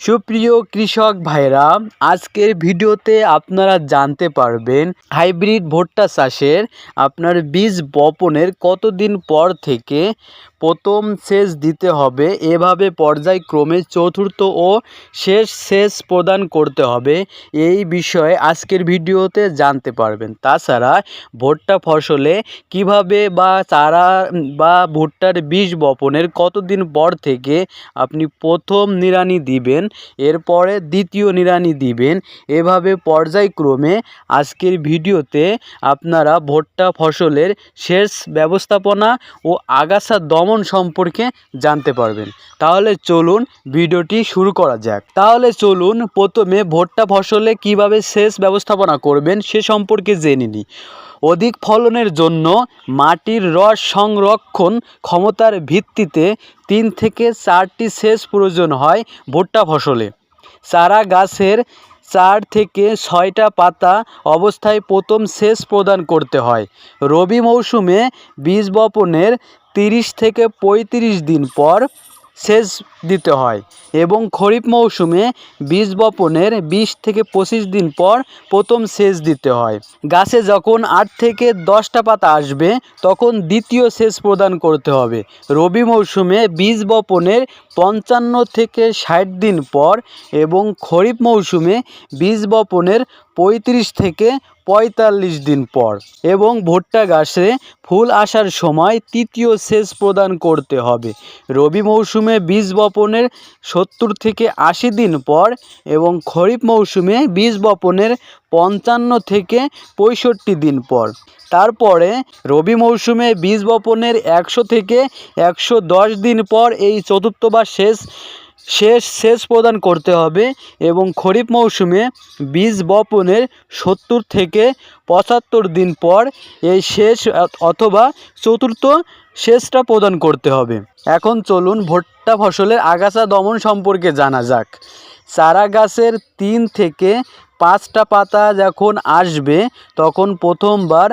সুপ্রিয় কৃষক ভাইরা, আজকের ভিডিওতে আপনারা জানতে পারবেন হাইব্রিড ভুট্টা চাষের আপনার বীজ বপনের কতদিন পর থেকে প্রথম সেচ দিতে হবে, এভাবে পর্যায়ক্রমে চতুর্থ ও শেষ সেচ প্রদান করতে হবে, এই বিষয়ে আজকের ভিডিওতে জানতে পারবেন। তাছাড়া ভুট্টা ফসলে কীভাবে বা চারা বা ভুট্টার বীজ বপনের কতদিন পর থেকে আপনি প্রথম নিড়ানি দিবেন এরপরে দ্বিতীয় নিড়ানি দিবেন। এভাবে পর্যায়ক্রমে আজকের ভিডিওতে আপনারা ভুট্টা ফসলের শেষ ব্যবস্থাপনা ও আগাছা দমন সম্পর্কে জানতে পারবেন। তাহলে চলুন ভিডিওটি শুরু করা যাক। তাহলে চলুন প্রথমে ভুট্টা ফসলে কীভাবে সেচ ব্যবস্থাপনা করবেন সে সম্পর্কে জেনে নিই। অধিক ফলনের জন্য মাটির রস সংরক্ষণ ক্ষমতার ভিত্তিতে তিন থেকে চারটি সেচ প্রয়োজন হয় ভুট্টা ফসলে। চারা গাছের চার থেকে ছয়টা পাতা অবস্থায় প্রথম সেচ প্রদান করতে হয়। রবি মৌসুমে বীজ বপনের তিরিশ থেকে পঁয়ত্রিশ দিন পর সেচ দিতে হয় এবং খরিফ মৌসুমে বীজ বপনের বিশ থেকে পঁচিশ দিন পর প্রথম সেচ দিতে হয়। গাছে যখন আট থেকে দশটা পাতা আসবে, তখন দ্বিতীয় সেচ প্রদান করতে হবে। রবি মৌসুমে বীজ বপনের পঞ্চান্ন থেকে ষাট দিন পর এবং খরিফ মৌসুমে বীজ বপনের পঁয়ত্রিশ থেকে পঁয়তাল্লিশ দিন পর এবং ভুট্টা গাছে ফুল আসার সময় তৃতীয় সেচ প্রদান করতে হবে। রবি মৌসুমে বীজ বপনের সত্তর থেকে আশি দিন পর এবং খরিফ মৌসুমে বীজ বপনের পঞ্চান্ন থেকে পঁয়ষট্টি দিন পর। তারপরে রবি মৌসুমে বীজ বপনের একশো থেকে একশো দশ দিন পর এই চতুর্থবার শেষ শেষ সেচ প্রদান করতে হবে এবং খরিফ মৌসুমে বীজ বপনের সত্তর থেকে পঁচাত্তর দিন পর এই শেষ অথবা চতুর্থ সেচটা প্রদান করতে হবে। এখন চলুন ভুট্টা ফসলের আগাছা দমন সম্পর্কে জানা যাক। চারা গাছের তিন থেকে পাঁচটা পাতা যখন আসবে, তখন প্রথমবার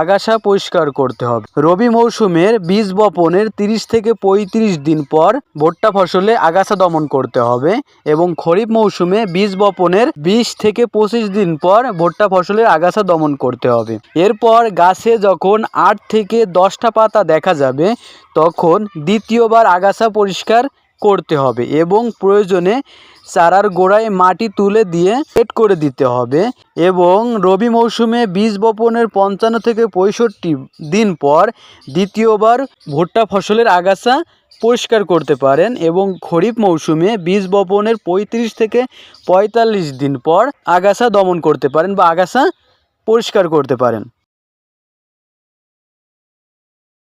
আগাছা পরিষ্কার করতে হবে। রবি মৌসুমের বীজ বপনের তিরিশ থেকে পঁয়ত্রিশ দিন পর ভুট্টা ফসলে আগাছা দমন করতে হবে এবং খরিফ মৌসুমে বীজ বপনের বিশ থেকে পঁচিশ দিন পর ভুট্টা ফসলের আগাছা দমন করতে হবে। এরপর গাছে যখন আট থেকে দশটা পাতা দেখা যাবে, তখন দ্বিতীয়বার আগাছা পরিষ্কার করতে হবে এবং প্রয়োজনে চারার গোড়ায় মাটি তুলে দিয়ে সেট করে দিতে হবে এবং রবি মৌসুমে বীজ বপনের পঞ্চান্ন থেকে পঁয়ষট্টি দিন পর দ্বিতীয়বার ভুট্টা ফসলের আগাছা পরিষ্কার করতে পারেন এবং খরিফ মৌসুমে বীজ বপনের পঁয়ত্রিশ থেকে পঁয়তাল্লিশ দিন পর আগাছা দমন করতে পারেন বা আগাছা পরিষ্কার করতে পারেন।